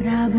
राघ